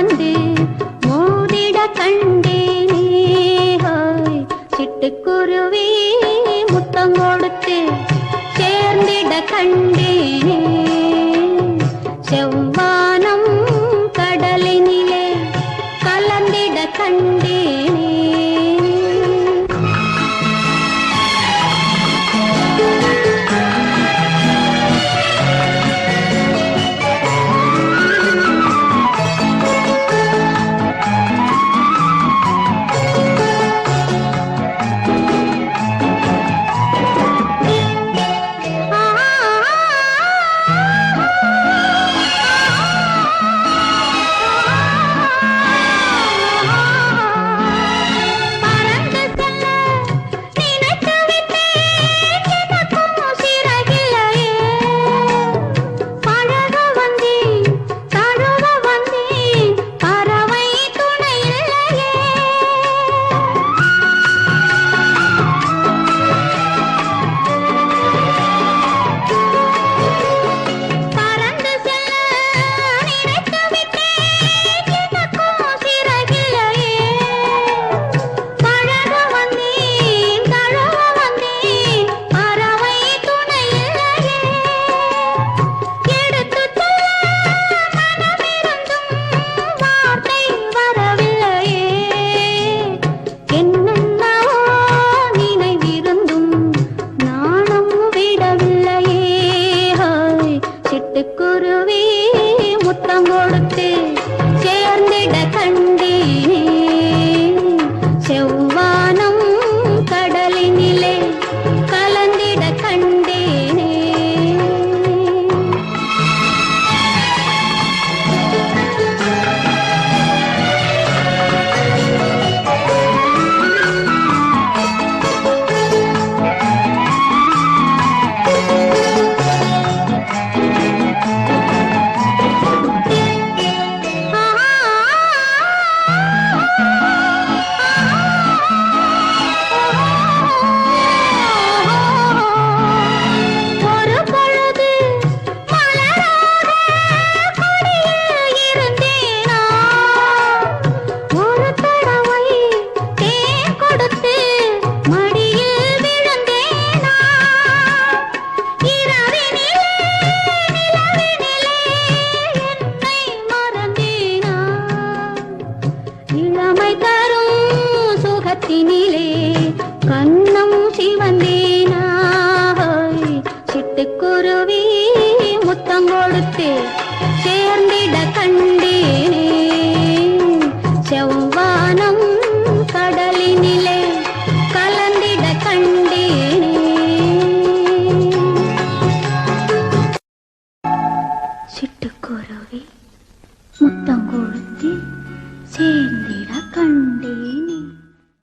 வந்து மோதிட கண்டேனே சுகத்தினிலே கண்ணம் சிவந்தேனாய் சிட்டுக்குருவி முத்தம் கொடுத்து சேர்ந்திட கண்டேனே. செவ்வானம் கடலினிலே கலந்திட கண்டேனே. சிட்டுக்குருவி முத்தம் கொடுத்து சேர்ந்திட கண்டேன்.